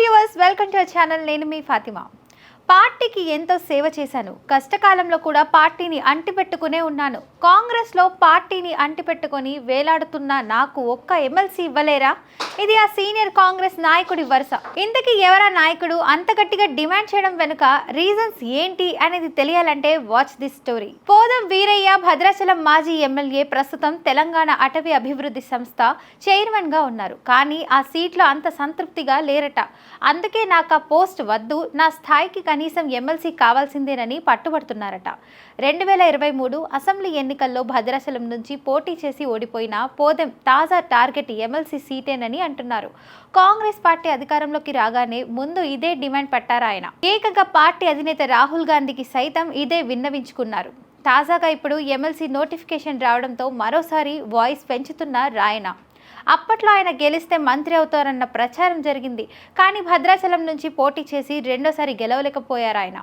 Viewers welcome to our channel నేను మీ ఫాతిమా. పార్టీకి ఎంతో సేవ చేశాను. కష్టకాలంలో కూడా పార్టీని అంటిపెట్టుకునే ఉన్నాను. కాంగ్రెస్లో పార్టీని అంటిపెట్టుకొని వేలాడుతున్న నాకు ఒక్క ఎమ్మెల్సీ ఇవ్వలేరా? ఇది ఆ సీనియర్ కాంగ్రెస్ నాయకుడి వరుస. ఇంతకీ ఎవరా నాయకుడు? అంత గట్టిగా డిమాండ్ చేయడం వెనుక రీజన్స్ ఏంటి అనేది తెలియాలంటే వాచ్ దిస్ స్టోరీ. పోదం వీరయ్య భద్రాచలం మాజీ ఎమ్మెల్యే ప్రస్తుతం తెలంగాణ అటవీ అభివృద్ధి సంస్థ చైర్మన్గా ఉన్నారు. కానీ ఆ సీట్లో అంత సంతృప్తిగా లేరట. అందుకే నాకు ఆ పోస్ట్ వద్దు నా స్థాయికి కనీసం ఎమ్మెల్సీ కావాల్సిందేనని పట్టుబడుతున్నారట. రెండు వేల ఇరవై మూడు అసెంబ్లీ ఎన్నికల్లో భద్రాచలం నుంచి పోటీ చేసి ఓడిపోయిన పోదెం తాజా టార్గెట్ ఎమ్మెల్సీ సీటేనని అంటున్నారు. కాంగ్రెస్ పార్టీ అధికారంలోకి రాగానే ముందు ఇదే డిమాండ్ పెట్టారాయన ఏకంగా పార్టీ అధినేత రాహుల్ గాంధీకి సైతం ఇదే విన్నవించుకున్నారు. తాజాగా ఇప్పుడు ఎమ్మెల్సీ నోటిఫికేషన్ రావడంతో మరోసారి వాయిస్ పెంచుతున్న రాయన. అప్పట్లో ఆయన గెలిస్తే మంత్రి అవుతారన్న ప్రచారం జరిగింది. కానీ భద్రాచలం నుంచి పోటీ చేసి రెండోసారి గెలవలేకపోయారు ఆయన.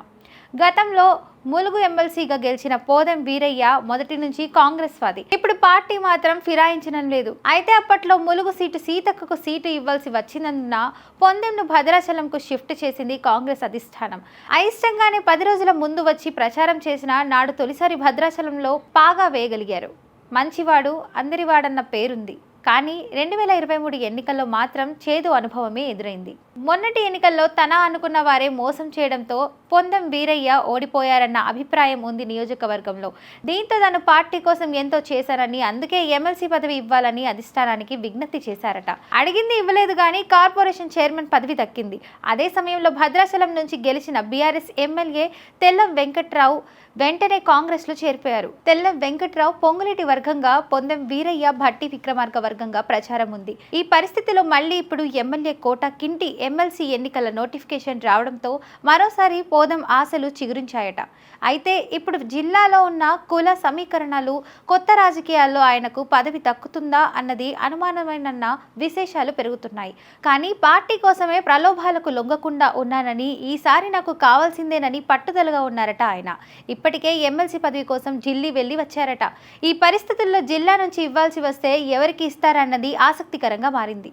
గతంలో ములుగు ఎమ్మెల్సీగా గెలిచిన పోదెం వీరయ్య మొదటి నుంచి కాంగ్రెస్ వాది ఇప్పుడు పార్టీ మాత్రం ఫిరాయించడం లేదు. అయితే అప్పట్లో ములుగు సీటు సీతక్కకు సీటు ఇవ్వాల్సి వచ్చినందున పొందెంను భద్రాచలంకు షిఫ్ట్ చేసింది కాంగ్రెస్ అధిష్టానం. అయిష్టంగానే పది రోజుల ముందు వచ్చి ప్రచారం చేసిన నాడు తొలిసారి భద్రాచలంలో పాగా వేయగలిగారు. మంచివాడు అందరివాడన్న పేరుంది. కానీ రెండు వేల ఇరవై మూడు ఎన్నికల్లో మాత్రం చేదు అనుభవమే ఎదురైంది. మొన్నటి ఎన్నికల్లో తన అనుకున్న వారే మోసం చేయడంతో పొందం వీరయ్య ఓడిపోయారన్న అభిప్రాయం ఉంది నియోజకవర్గంలో. దీంతో తను పార్టీ కోసం ఎంతో చేశారని అందుకే ఎమ్మెల్సీ పదవి ఇవ్వాలని అధిష్టానానికి విజ్ఞప్తి చేశారట. అడిగింది ఇవ్వలేదు కానీ కార్పొరేషన్ చైర్మన్ పదవి దక్కింది. అదే సమయంలో భద్రాచలం నుంచి గెలిచిన బీఆర్ఎస్ ఎమ్మెల్యే తెల్లం వెంకట్రావు వెంటనే కాంగ్రెస్లో చేరిపోయారు. తెల్లం వెంకట్రావు పొంగులేటి వర్గంగా పొందెం వీరయ్య భట్టి విక్రమార్క వర్గంగా ప్రచారం ఉంది. ఈ పరిస్థితిలో మళ్ళీ ఇప్పుడు ఎమ్మెల్యే కోట కింటి ఎమ్మెల్సీ ఎన్నికల నోటిఫికేషన్ రావడంతో మరోసారి పోదం ఆశలు చిగురించాయట. అయితే ఇప్పుడు జిల్లాలో ఉన్న కుల సమీకరణలు కొత్త రాజకీయాల్లో ఆయనకు పదవి తక్కుతుందా అన్నది అనుమానమైనన్న విశేషాలు పెరుగుతున్నాయి. కానీ పార్టీ కోసమే ప్రలోభాలకు లొంగకుండా ఉన్నానని ఈసారి నాకు కావాల్సిందేనని పట్టుదలగా ఉన్నారట ఆయన. ఇప్పటికే ఎమ్మెల్సీ పదవి కోసం ఢిల్లీ వెళ్ళి వచ్చారట. ఈ పరిస్థితుల్లో జిల్లా నుంచి ఇవ్వాల్సి వస్తే ఎవరికి ఇస్తారన్నది ఆసక్తికరంగా మారింది.